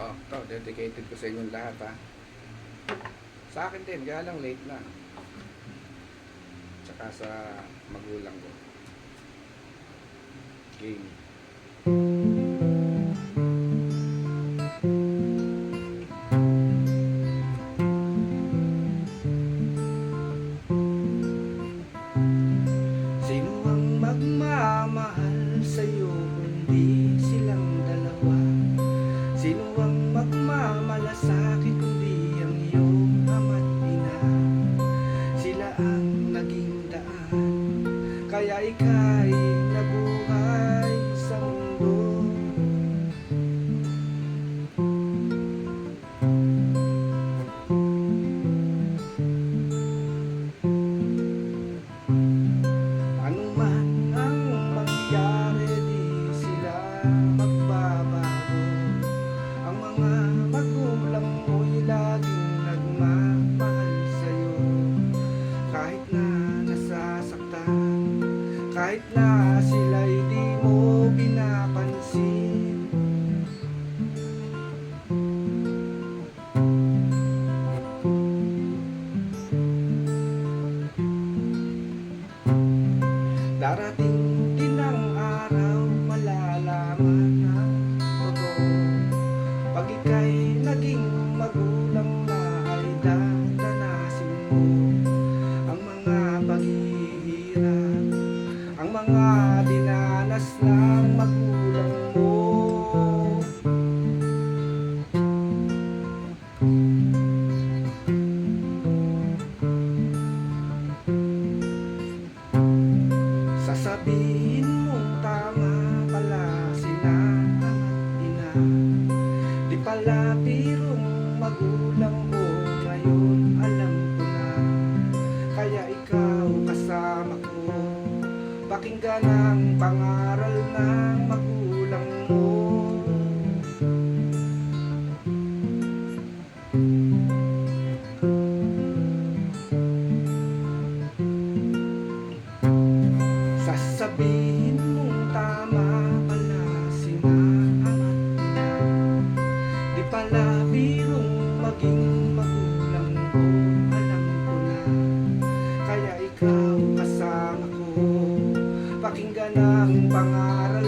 Oh, to, dedicated ko sa inyong lahat ha. Sa akin din, kaya lang late na. Tsaka sa magulang ko. Game. Sino ang magmamahal sa'yo ang magmamalasakit kundi ang iyong ama't ina? Sila ang naging daan Kaya ika'y nabuhay Kahit na sila'y di mo pinapansin mga dinanas ng magulang mo. Sasabihin mong tama pala sila ama't ina Di pala birong magulang Pakinggan ang pangaral ng magulang mo. Sasabihin Pakinggan ang magulang